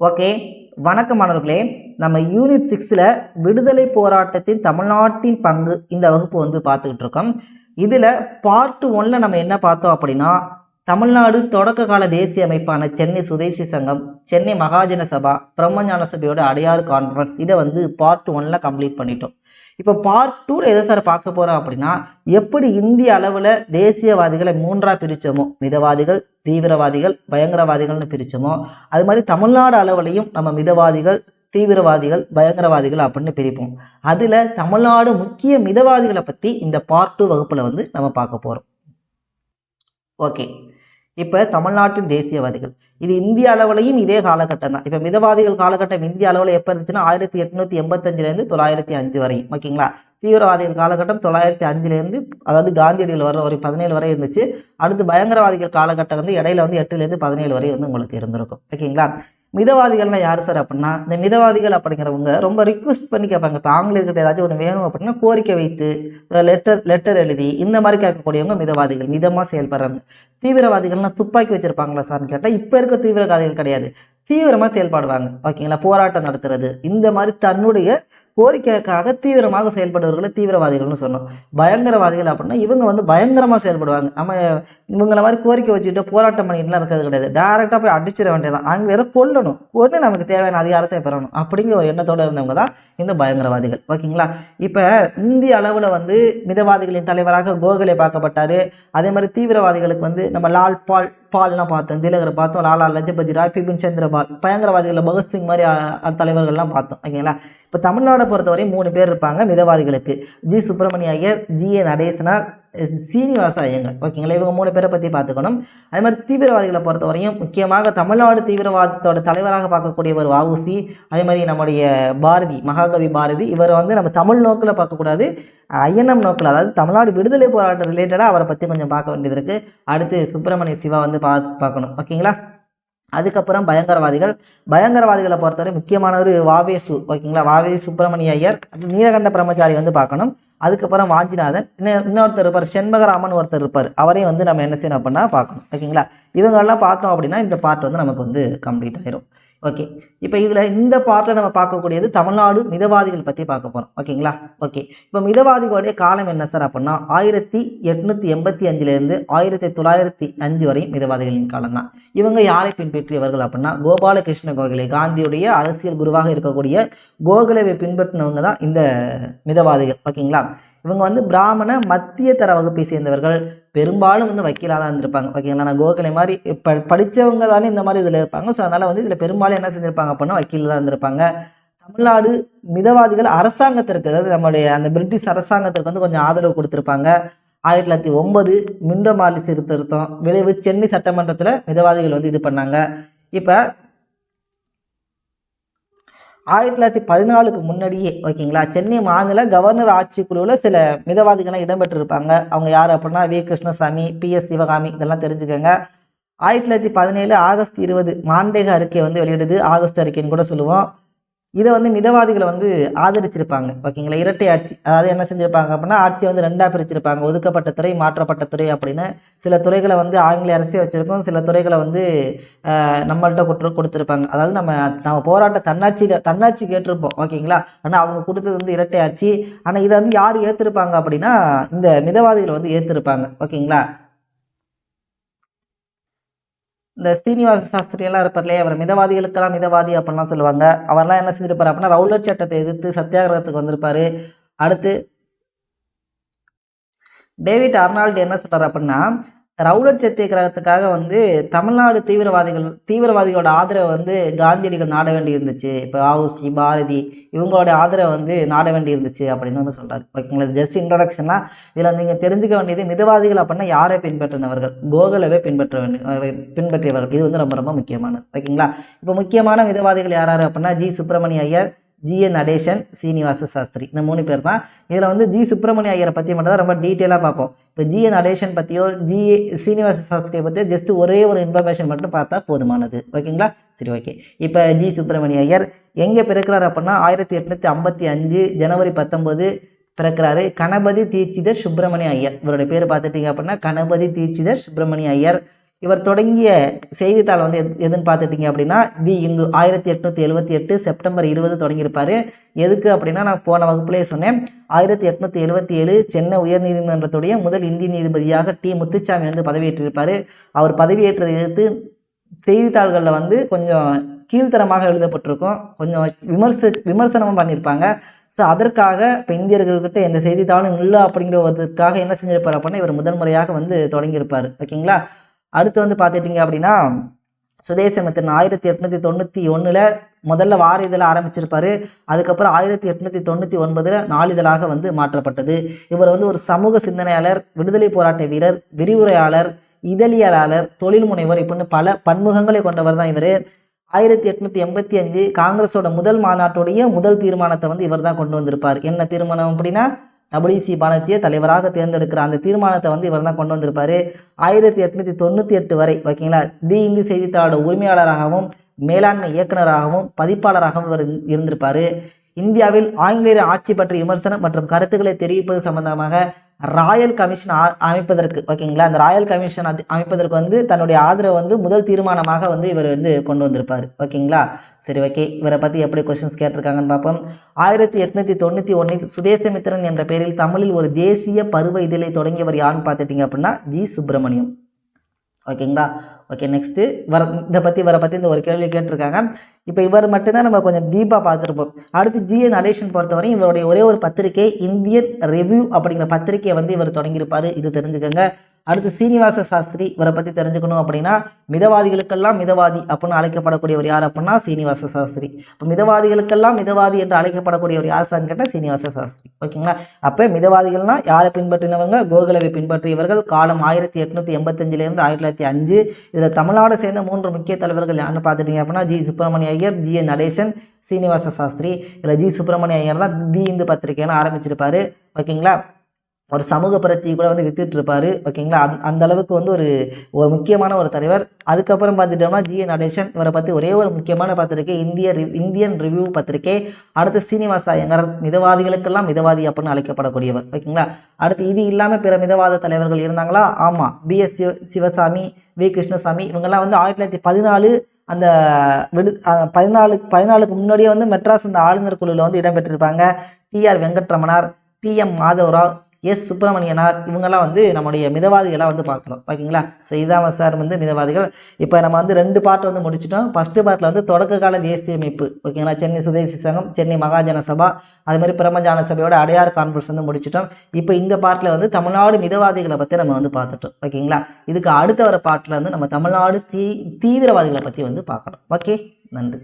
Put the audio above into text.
Okay வணக்கம் மாணவர்களே. நம்ம யூனிட் சிக்ஸில் விடுதலை போராட்டத்தின் தமிழ்நாட்டின் பங்கு இந்த வகுப்பு வந்து பார்த்துக்கிட்டு இருக்கோம். இதில் பார்ட் ஒன்னில் நம்ம என்ன பார்த்தோம் அப்படின்னா தமிழ்நாடு தொடக்க கால தேசிய அமைப்பான சென்னை சுதேசி சங்கம் சென்னை மகாஜன சபா பிரம்மஞான சபையோட அடையாறு கான்ஃபரன்ஸ் இதை வந்து பார்ட் ஒன்ல கம்ப்ளீட் பண்ணிட்டோம். இப்போ பார்ட் டூவில் எதை சார் பார்க்க போகிறோம் அப்படின்னா எப்படி இந்திய அளவில் தேசியவாதிகளை மூன்றாக பிரித்தோமோ மிதவாதிகள் தீவிரவாதிகள் பயங்கரவாதிகள்னு பிரித்தோமோ அது மாதிரி தமிழ்நாடு அளவுலையும் நம்ம மிதவாதிகள் தீவிரவாதிகள் பயங்கரவாதிகள் அப்படின்னு பிரிப்போம். அதில் தமிழ்நாடு முக்கிய மிதவாதிகளை பற்றி இந்த பார்ட் டூ வகுப்பில் வந்து நம்ம பார்க்க போகிறோம் ஓகே இப்போ தமிழ்நாட்டின் தேசியவாதிகள். இது இந்திய அளவுலையும் இதே காலகட்டம் தான். இப்போ மிதவாதிகள் காலகட்டம் இந்திய அளவில் எப்போ இருந்துச்சுன்னா ஆயிரத்தி எட்நூற்றி எண்பத்தஞ்சிலேருந்து தொள்ளாயிரத்தி அஞ்சு வரையும் ஓகேங்களா? தீவிரவாதிகள் காலகட்டம் தொள்ளாயிரத்தி அஞ்சுலேருந்து அதாவது காந்தியடிகள் வர ஒரு பதினேழு வரை இருந்துச்சு. அடுத்து பயங்கரவாதிகள் காலகட்டம் வந்து இடையில வந்து எட்டுலேருந்து பதினேழு வரை வந்து உங்களுக்கு இருந்திருக்கும். ஓகேங்களா? மிதவாதிகள்னால் யார் சார் அப்படின்னா இந்த மிதவாதிகள் அப்படிங்கிறவங்க ரொம்ப ரிக்வெஸ்ட் பண்ணி கேட்பாங்க. இப்போ ஆங்கிலேயர்கிட்ட ஏதாச்சும் ஒன்று வேணும் அப்படின்னா கோரிக்கை வைத்து லெட்டர் லெட்டர் எழுதி இந்த மாதிரி கேட்கக்கூடியவங்க மிதவாதிகள் மிதமாக செயல்படுறாங்க. தீவிரவாதிகள்லாம் துப்பாக்கி வச்சுருப்பாங்களா சார்னு கேட்டால் இப்போ இருக்க தீவிரவாதிகள் கிடையாது. தீவிரமாக செயல்படுவாங்க. ஓகேங்களா? போராட்டம் நடத்துறது. இந்த மாதிரி தன்னுடைய கோரிக்கைக்காக தீவிரமாக செயல்படுவர்களை தீவிரவாதிகள்னு சொன்னோம். பயங்கரவாதிகள் அப்படின்னா இவங்க வந்து பயங்கரமாக செயல்படுவாங்க. நம்ம இவங்கள மாதிரி கோரிக்கை வச்சுட்டு போராட்டம் பண்ணிட்டுலாம் இருக்கிறது கிடையாது. டேரெக்டாக போய் அடிச்சிட வேண்டியதான் ஆங்கிலேயரை கொல்லணும். கொண்டு நமக்கு தேவையான அதிகாரத்தை பெறணும். அப்படிங்கிற ஒரு எண்ணத்தோடு இருந்தவங்க தான் இந்த பயங்கரவாதிகள். ஓகேங்களா? இப்போ இந்திய அளவில் வந்து மிதவாதிகளின் தலைவராக கோகலே பார்க்கப்பட்டார். அதே மாதிரி தீவிரவாதிகளுக்கு வந்து நம்ம லால் பால் பால்லாம் பார்த்தோம். திலகரை பார்த்தோம். லாலா லஜபதி ராய் பிபின் சந்திரபால் பயங்கரவாதிகளில் பகத்சிங் மாதிரி தலைவர்கள்லாம் பார்த்தோம். ஓகேங்களா? இப்போ தமிழ்நாடை பொறுத்தவரை மூணு பேர் இருப்பாங்க மிதவாதிகளுக்கு. G. Subramania Iyer G. A. Natesanar Srinivasa Iyengar ஓகேங்களா? இவங்க மூணு பேரை பற்றி பார்த்துக்கணும். அதே மாதிரி தீவிரவாதிகளை பொறுத்த வரையும் முக்கியமாக தமிழ்நாடு தீவிரவாதத்தோட தலைவராக பார்க்கக்கூடியவர் வஉசி அதே மாதிரி நம்முடைய பாரதி மகாகவி பாரதி இவரை வந்து நம்ம தமிழ் நோக்கில் பார்க்கக்கூடாது. ஐஎன்எம் நோக்கில் அதாவது தமிழ்நாடு விடுதலை போராட்டம் ரிலேட்டடாக அவரை பற்றி கொஞ்சம் பார்க்க வேண்டியது இருக்குது அடுத்து சுப்பிரமணிய சிவா வந்து பார்த்து பார்க்கணும். ஓகேங்களா? அதுக்கப்புறம் பயங்கரவாதிகள். பயங்கரவாதிகளை பொறுத்தவரை முக்கியமானவர் வாவேசு ஓகேங்களா? வாவே சுப்பிரமணிய ஐயர் நீலகண்ட பிரம்மச்சாரி வந்து பார்க்கணும். அதுக்கப்புறம் வாஞ்சிநாதன் இன்னொருத்தர் இருப்பார் செண்பகராமன் ஒருத்தர் இருப்பார். அவரையும் வந்து நம்ம என்ன செய்யணும் அப்படின்னா பார்க்கணும். ஓகேங்களா? இவங்கெல்லாம் பார்த்தோம் அப்படின்னா இந்த பார்ட் வந்து நமக்கு வந்து கம்ப்ளீட் ஆயிரும். ஓகே இப்போ இதில் இந்த பார்ட்டில் நம்ம பார்க்கக்கூடியது தமிழ்நாடு மிதவாதிகள் பற்றி பார்க்க போகிறோம் ஓகேங்களா ஓகே இப்போ மிதவாதிகளுடைய காலம் என்ன சார் அப்படின்னா ஆயிரத்தி எட்நூற்றி எண்பத்தி அஞ்சுலேருந்து ஆயிரத்தி தொள்ளாயிரத்தி அஞ்சு வரையும் மிதவாதிகளின் காலம் தான். இவங்க யாரை பின்பற்றியவர்கள் அப்படின்னா கோபாலகிருஷ்ண கோகலே. காந்தியுடைய அரசியல் குருவாக இருக்கக்கூடிய கோகலேவை பின்பற்றினவங்க தான் இந்த மிதவாதிகள். ஓகேங்களா இவங்க வந்து பிராமண மத்திய தர வகுப்பை சேர்ந்தவர்கள். பெரும்பாலும் வந்து வக்கீலாக தான் இருந்திருப்பாங்க. ஓகேங்களா? நான் கோகலை மாதிரி ப படித்தவங்க தானே இந்த மாதிரி இதில் இருப்பாங்க. ஸோ அதனால் வந்து இதில் பெரும்பாலும் என்ன செஞ்சிருப்பாங்க அப்படின்னா வக்கீல் தான் இருந்திருப்பாங்க. தமிழ்நாடு மிதவாதிகள் அரசாங்கத்திற்கு அதாவது நம்மளுடைய அந்த பிரிட்டிஷ் அரசாங்கத்திற்கு வந்து கொஞ்சம் ஆதரவு கொடுத்துருப்பாங்க. ஆயிரத்தி தொள்ளாயிரத்தி ஒன்பது மிண்டமாலி சீர்திருத்தம் விளைவு சென்னை சட்டமன்றத்தில் மிதவாதிகள் வந்து இது பண்ணாங்க. இப்போ ஆயிரத்தி தொள்ளாயிரத்தி பதினாலுக்கு முன்னாடியே ஓகேங்களா? சென்னை மாநில கவர்னர் ஆட்சி குழுவில் சில மிதவாதிகள்லாம் இடம்பெற்றிருப்பாங்க. அவங்க யார் அப்படின்னா V. Krishnaswami P. S. Sivakami இதெல்லாம் தெரிஞ்சுக்கோங்க. ஆயிரத்தி தொள்ளாயிரத்தி பதினேழு ஆகஸ்ட் இருபது மாண்டேக அறிக்கை வந்து வெளியிடுது. ஆகஸ்ட் அறிக்கைன்னு கூட சொல்லுவோம். இதை வந்து மிதவாதிகளை வந்து ஆதரிச்சிருப்பாங்க. ஓகேங்களா? இரட்டை ஆட்சி. அதாவது என்ன செஞ்சுருப்பாங்க அப்படின்னா ஆட்சியை வந்து ரெண்டாக பிரிச்சிருப்பாங்க. ஒதுக்கப்பட்ட துறை மாற்றப்பட்ட துறை அப்படின்னு சில துறைகளை வந்து ஆங்கில அரசே வச்சுருக்கோம். சில துறைகளை வந்து நம்மள்கிட்ட நம்மள்ட்ட கொடுத்து கொடுத்துருப்பாங்க. அதாவது நம்ம நம்ம போராட்ட தன்னாட்சியில் தன்னாட்சி கேட்டிருப்போம். ஓகேங்களா? ஆனால் அவங்க கொடுத்தது வந்து இரட்டை ஆட்சி. ஆனால் இதை வந்து யார் ஏற்றிருப்பாங்க அப்படின்னா இந்த மிதவாதிகள் வந்து ஏற்றிருப்பாங்க ஓகேங்களா? இந்த ஸ்ரீனிவாச சாஸ்திரியெல்லாம் இருப்பார் இல்லையா அவர் மிதவாதிகளுக்கெல்லாம் மிதவாதி அப்படின்லாம் சொல்லுவாங்க. அவர்லாம் என்ன செஞ்சிருப்பார் அப்படின்னா ரவுலட் சட்டத்தை எதிர்த்து சத்தியாகிரகத்துக்கு வந்திருப்பாரு. அடுத்து டேவிட் அர்னால்டு என்ன சொல்கிறார் அப்படின்னா ரவுலட் சத்தியகிரகத்துக்காக வந்து தமிழ்நாடு தீவிரவாதிகள் தீவிரவாதிகளோட ஆதரவை வந்து காந்தியடிகள் நாட வேண்டி இருந்துச்சு இப்போ ஆவுசி பாரதி இவங்களோட ஆதரவை வந்து நாட வேண்டி இருந்துச்சு அப்படின்னு வந்து சொல்கிறார் ஓகேங்களா? ஜஸ்ட் இன்ட்ரொடக்ஷனாக இதில் நீங்கள் தெரிஞ்சுக்க வேண்டியது மிதவாதிகள் அப்படின்னா யாரை பின்பற்றினவர்கள்? கோகலவே பின்பற்ற வேண்டிய பின்பற்றியவர்கள். இது வந்து ரொம்ப ரொம்ப முக்கியமானது. ஓகேங்களா? இப்போ முக்கியமான மிதவாதிகள் யாராரு அப்படின்னா G. Subramania Iyer G N Natesan Srinivasa Sastri. இந்த மூணு பேர் தான் இதில் வந்து ஜி சுப்பிரமணிய ஐயரை பற்றி மட்டும் தான் ரொம்ப டீட்டெயிலாக பார்ப்போம். இப்போ ஜி என் நடேசன் பற்றியோ ஜி சீனிவாச சாஸ்திரியை பற்றியோ ஜஸ்ட் ஒரே ஒரு இன்ஃபர்மேஷன் மட்டும் பார்த்தா போதுமானது. ஓகேங்களா? சரி ஓகே. இப்போ ஜி சுப்பிரமணிய ஐயர் எங்கே பிறக்கிறார் அப்படின்னா ஆயிரத்தி எட்நூற்றி ஐம்பத்தி அஞ்சு ஜனவரி பத்தொம்போது பிறக்கிறாரு. கணபதி தீட்சிதர் சுப்பிரமணிய ஐயர். இவருடைய பேர் பார்த்துட்டீங்க அப்படின்னா கணபதி தீட்சிதர் சுப்பிரமணிய ஐயர். இவர் தொடங்கிய செய்தித்தாள் வந்து எதுன்னு பார்த்துட்டிங்க அப்படின்னா தி இந்து ஆயிரத்தி எட்நூற்றி எழுபத்தி எட்டு செப்டம்பர் இருபது தொடங்கியிருப்பாரு. எதுக்கு அப்படின்னா நான் போன வகுப்புலேயே சொன்னேன். ஆயிரத்தி எட்நூற்றி எழுபத்தி ஏழு சென்னை உயர்நீதிமன்றத்துடைய முதல் இந்திய நீதிபதியாக டி. முத்துச்சாமி வந்து பதவியேற்றிருப்பார். அவர் பதவியேற்றதை எதிர்த்து செய்தித்தாள்களில் வந்து கொஞ்சம் கீழ்த்தரமாக எழுதப்பட்டிருக்கும். கொஞ்சம் விமர்ச விமர்சனமும் பண்ணியிருப்பாங்க. ஸோ அதற்காக இப்போ இந்தியர்கள்கிட்ட எந்த செய்தித்தாளும் இல்லை அப்படிங்கிற ஒருக்காக என்ன செஞ்சிருப்பார் அப்படின்னா இவர் முதல் முறையாக வந்து தொடங்கியிருப்பார். ஓகேங்களா? அடுத்து வந்து பார்த்துட்டிங்க அப்படின்னா சுதேசமித்திரன் ஆயிரத்தி எட்நூற்றி தொண்ணூற்றி ஒன்றில் முதல்ல வார இதழ ஆரம்பிச்சிருப்பாரு. அதுக்கப்புறம் ஆயிரத்தி எட்நூற்றி தொண்ணூற்றி ஒன்பதில் நாளிதழாக வந்து மாற்றப்பட்டது. இவர் வந்து ஒரு சமூக சிந்தனையாளர் விடுதலை போராட்ட வீரர் விரிவுரையாளர் இதழியலாளர் தொழில் முனைவர் இப்படின்னு பல பன்முகங்களை கொண்டவர் தான் இவர். ஆயிரத்தி எட்நூற்றி எண்பத்தி அஞ்சு காங்கிரஸோட முதல் மாநாட்டுடைய முதல் தீர்மானத்தை வந்து இவர் தான் கொண்டு வந்திருப்பார். என்ன தீர்மானம் அப்படின்னா டபிள்யூசி பானர்ஜியை தலைவராக தேர்ந்தெடுக்கிற அந்த தீர்மானத்தை வந்து இவர் தான் கொண்டு வந்திருப்பாரு. ஆயிரத்தி எட்நூற்றி தொண்ணூற்றி எட்டு வரை ஓகேங்களா? தி இந்து செய்தித்தாளோட உரிமையாளராகவும் மேலாண்மை இயக்குனராகவும் பதிப்பாளராகவும் இவர் இருந்திருப்பார். இந்தியாவில் ஆங்கிலேயர் ஆட்சி பற்றிய விமர்சனம் மற்றும் கருத்துக்களை தெரிவிப்பது சம்பந்தமாக ராயல் கமிஷன் அமைப்பதற்கு ஓகேங்களா? அந்த ராயல் கமிஷன் அமைப்பதற்கு வந்து தன்னுடைய ஆதரவை வந்து முதல் தீர்மானமாக வந்து இவர் வந்து கொண்டு வந்திருப்பார். ஓகேங்களா? சரி ஓகே. இவரை பற்றி எப்படி கொஸ்டின்ஸ் கேட்டிருக்காங்கன்னு பார்ப்போம். ஆயிரத்தி எட்நூற்றி தொண்ணூற்றி ஒன்றில் சுதேசமித்திரன் என்ற பெயரில் தமிழில் ஒரு தேசிய பருவ இதழை தொடங்கியவர் யாருன்னு பார்த்துட்டிங்க அப்படின்னா ஜி. சுப்பிரமணியம். ஓகேங்களா? ஓகே நெக்ஸ்ட்டு வர இதை பற்றி இவரை பற்றி இந்த ஒரு கேள்வி கேட்டிருக்காங்க. இப்போ இவர் மட்டும்தான் நம்ம கொஞ்சம் டீப்பாக பார்த்துருப்போம். அடுத்து ஜிஏ நடேஷன் பொறுத்தவரையும் இவருடைய ஒரே ஒரு பத்திரிகை இந்தியன் ரிவ்யூ அப்படிங்கிற பத்திரிகையை வந்து இவர் தொடங்கியிருப்பார். இது தெரிஞ்சுக்கோங்க. அடுத்து சீனிவாச சாஸ்திரி இவரை பற்றி தெரிஞ்சுக்கணும் அப்படின்னா மிதவாதிகளுக்கெல்லாம் மிதவாதி அப்படின்னு அழைக்கப்படக்கூடியவர் யார் அப்படின்னா சீனிவாச சாஸ்திரி. இப்போ மிதவாதிகளுக்கெல்லாம் மிதவாதி என்று அழைக்கப்படக்கூடியவர் யார் சார்னு கேட்டால் சீனிவாச சாஸ்திரி. ஓகேங்களா? அப்போ மிதவாதிகள்னா யாரை பின்பற்றினவங்க? கோகுலவை பின்பற்றியவர்கள் காலம் ஆயிரத்தி எட்நூற்றி எண்பத்தஞ்சிலேருந்து ஆயிரத்தி தொள்ளாயிரத்தி அஞ்சு. இதில் தமிழ்நாடு சேர்ந்த மூன்று முக்கிய தலைவர்கள் யாருன்னு பார்த்துட்டீங்க அப்படின்னா G Subramania Iyer G N Natesan Srinivasa Sastri. இல்லை ஜி சுப்பிரமணிய ஐயர் தான் தி இந்து பத்திரிகைன்னு ஆரம்பிச்சிருப்பாரு. ஓகேங்களா? ஒரு சமூக பிரச்சனை கூட வந்து வித்துட்டு ஓகேங்களா? அந் அந்த அளவுக்கு வந்து ஒரு ஒரு முக்கியமான ஒரு தலைவர். அதுக்கப்புறம் பார்த்துட்டோம்னா ஜி நடேசன் இவரை பற்றி ஒரே ஒரு முக்கியமான பத்திரிகை இந்திய இந்தியன் ரிவ்யூ பத்திரிகை அடுத்து சீனிவாச எங்கர் மிதவாதிகளுக்கெல்லாம் மிதவாதி அப்படின்னு அழைக்கப்படக்கூடியவர் ஓகேங்களா? அடுத்து இது இல்லாமல் பிற மிதவாத தலைவர்கள் இருந்தாங்களா? ஆமாம் P S Siva Sivasami V Krishnaswami இவங்கெல்லாம் வந்து ஆயிரத்தி தொள்ளாயிரத்தி பதினாலு அந்த விடு பதினாலு பதினாலுக்கு முன்னாடியே வந்து மெட்ராஸ் அந்த ஆளுநர் குழுவில் வந்து இடம்பெற்றிருப்பாங்க. T R Venkataramanar T M Madhavarao S Subramanianar இவங்கெல்லாம் வந்து நம்முடைய மிதவாதிகளாக வந்து பார்க்குறோம் ஓகேங்களா ஸோ இதாம சார் வந்து மிதவாதிகள். இப்போ நம்ம வந்து ரெண்டு பார்ட் வந்து முடிச்சிட்டோம். ஃபஸ்ட்டு பார்ட்டில் வந்து தொடக்க கால தேசிய அமைப்பு ஓகேங்களா? சென்னை சுதேசி சங்கம் சென்னை மகாஜன சபா அது மாதிரி பிரம்மஜான சபையோட அடையார் கான்ஃபரன்ஸ் வந்து முடிச்சிட்டோம். இப்போ இந்த பார்ட்டில் வந்து தமிழ்நாடு மிதவாதிகளை பற்றி நம்ம வந்து பார்த்துட்டோம். ஓகேங்களா? இதுக்கு அடுத்த வர பார்ட்டில் வந்து நம்ம தமிழ்நாடு தீ தீவிரவாதிகளை பற்றி வந்து பார்க்கணும். ஓகே? நன்றி.